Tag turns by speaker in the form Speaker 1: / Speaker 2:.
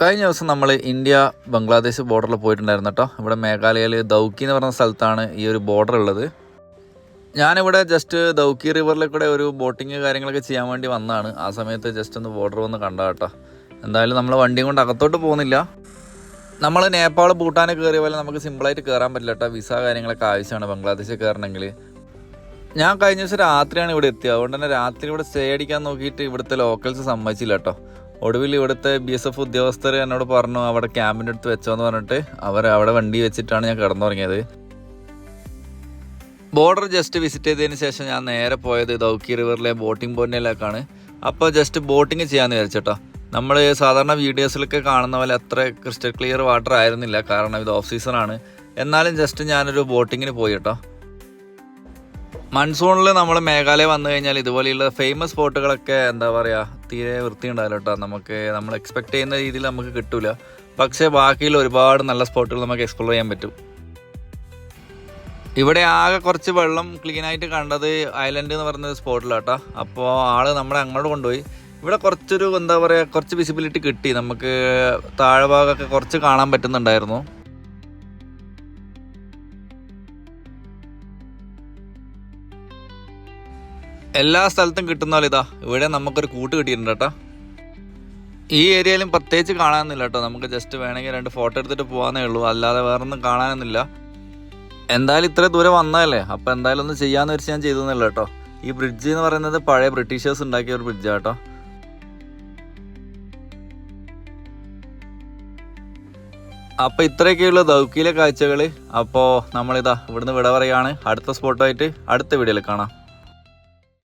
Speaker 1: കഴിഞ്ഞ ദിവസം നമ്മൾ ഇന്ത്യ ബംഗ്ലാദേശ് ബോർഡറിൽ പോയിട്ടുണ്ടായിരുന്നു കേട്ടോ ഇവിടെ മേഘാലയയിൽ ദൗക്കി എന്ന് പറഞ്ഞ സ്ഥലത്താണ് ഈ ഒരു ബോർഡർ ഉള്ളത്. ഞാനിവിടെ ജസ്റ്റ് ദൗക്കി റിവറിൽ കൂടെ ഒരു ബോട്ടിങ് കാര്യങ്ങളൊക്കെ ചെയ്യാൻ വേണ്ടി വന്നതാണ്. ആ സമയത്ത് ജസ്റ്റ് ഒന്ന് ബോർഡർ വന്ന് കണ്ട കേട്ടോ എന്തായാലും നമ്മൾ വണ്ടിയും കൊണ്ട് അകത്തോട്ട് പോകുന്നില്ല. നമ്മൾ നേപ്പാൾ ഭൂട്ടാൻ കയറിയ പോലെ നമുക്ക് സിമ്പിളായിട്ട് കയറാൻ പറ്റില്ല കേട്ടോ വിസ കാര്യങ്ങളൊക്കെ ആവശ്യമാണ് ബംഗ്ലാദേശ് കയറണമെങ്കിൽ ഞാൻ കഴിഞ്ഞ ദിവസം രാത്രിയാണ് ഇവിടെ എത്തിയത്. അതുകൊണ്ട് തന്നെ രാത്രി ഇവിടെ സ്റ്റേ അടിക്കാൻ നോക്കിയിട്ട് ഇവിടുത്തെ ലോക്കൽസ് സമ്മതിച്ചില്ല കേട്ടോ ഒടുവിൽ ഇവിടുത്തെ ബി എസ് എഫ് ഉദ്യോഗസ്ഥർ എന്നോട് പറഞ്ഞു അവിടെ ക്യാമ്പിന്റെ അടുത്ത് വെച്ചോ എന്ന് പറഞ്ഞിട്ട് അവർ അവിടെ വണ്ടി വെച്ചിട്ടാണ് ഞാൻ കിടന്നുറങ്ങിയത്. ബോർഡർ ജസ്റ്റ് വിസിറ്റ് ചെയ്തതിന് ശേഷം ഞാൻ നേരെ പോയത് ദൗക്കി റിവറിലെ ബോട്ടിംഗ് പോയിന്റിലേക്കാണ് അപ്പോൾ ജസ്റ്റ് ബോട്ടിംഗ് ചെയ്യാമെന്ന് വിചാരിച്ചോ നമ്മൾ സാധാരണ വീഡിയോസിലൊക്കെ കാണുന്ന പോലെ അത്ര ക്രിസ്റ്റൽ ക്ലിയർ വാട്ടർ ആയിരുന്നില്ല. കാരണം ഇത് ഓഫ് സീസൺ ആണ്. എന്നാലും ജസ്റ്റ് ഞാനൊരു ബോട്ടിങ്ങിന് പോയി കേട്ടോ മൺസൂണിൽ നമ്മൾ മേഘാലയ വന്നു കഴിഞ്ഞാൽ ഇതുപോലെയുള്ള ഫേമസ് സ്പോട്ടുകളൊക്കെ എന്താ പറയുക തീരെ വൃത്തി ഉണ്ടാവില്ല കേട്ടോ. നമുക്ക് നമ്മൾ എക്സ്പെക്ട് ചെയ്യുന്ന രീതിയിൽ നമുക്ക് കിട്ടൂല. പക്ഷേ ബാക്കിയുള്ള ഒരുപാട് നല്ല സ്പോട്ടുകൾ നമുക്ക് എക്സ്പ്ലോർ ചെയ്യാൻ പറ്റും. ഇവിടെ ആകെ കുറച്ച് വെള്ളം ക്ലീൻ ആയിട്ട് കണ്ടത് ഐലൻഡ് എന്ന് പറയുന്ന സ്പോട്ടിലാട്ടോ അപ്പോൾ ആൾ നമ്മളെ അങ്ങോട്ട് കൊണ്ടുപോയി. ഇവിടെ കുറച്ചൊരു എന്താ പറയുക കുറച്ച് വിസിബിലിറ്റി കിട്ടി. നമുക്ക് താഴെ ഭാഗമൊക്കെ കുറച്ച് കാണാൻ പറ്റുന്നുണ്ടായിരുന്നു. എല്ലാ സ്ഥലത്തും കിട്ടുന്ന പോലെ ഇതാ. ഇവിടെ നമുക്കൊരു കൂട്ട് കിട്ടിയിട്ടുണ്ട് കേട്ടോ. ഈ ഏരിയയിലും പ്രത്യേകിച്ച് കാണാനൊന്നുമില്ല കേട്ടോ. നമുക്ക് ജസ്റ്റ് വേണമെങ്കിൽ രണ്ട് ഫോട്ടോ എടുത്തിട്ട് പോകാന്നേ ഉള്ളൂ. അല്ലാതെ വേറൊന്നും കാണാനൊന്നുമില്ല. എന്തായാലും ഇത്ര ദൂരം വന്നതല്ലേ? അപ്പോൾ എന്തായാലും ഒന്ന് ചെയ്യാന്ന് വെച്ച് ഞാൻ ചെയ്തെന്നില്ല കേട്ടോ. ഈ ബ്രിഡ്ജ് എന്ന് പറയുന്നത് പഴയ ബ്രിട്ടീഷേഴ്സ് ഉണ്ടാക്കിയ ഒരു ബ്രിഡ്ജാണ് കേട്ടോ. അപ്പോൾ ഇത്രയൊക്കെയുള്ള ദൗക്കിയിലെ കാഴ്ചകൾ അപ്പോൾ നമ്മളിതാ ഇവിടുന്ന് വിട പറയാണ് അടുത്ത സ്പോട്ടായിട്ട് അടുത്ത വീഡിയോയിൽ കാണാം.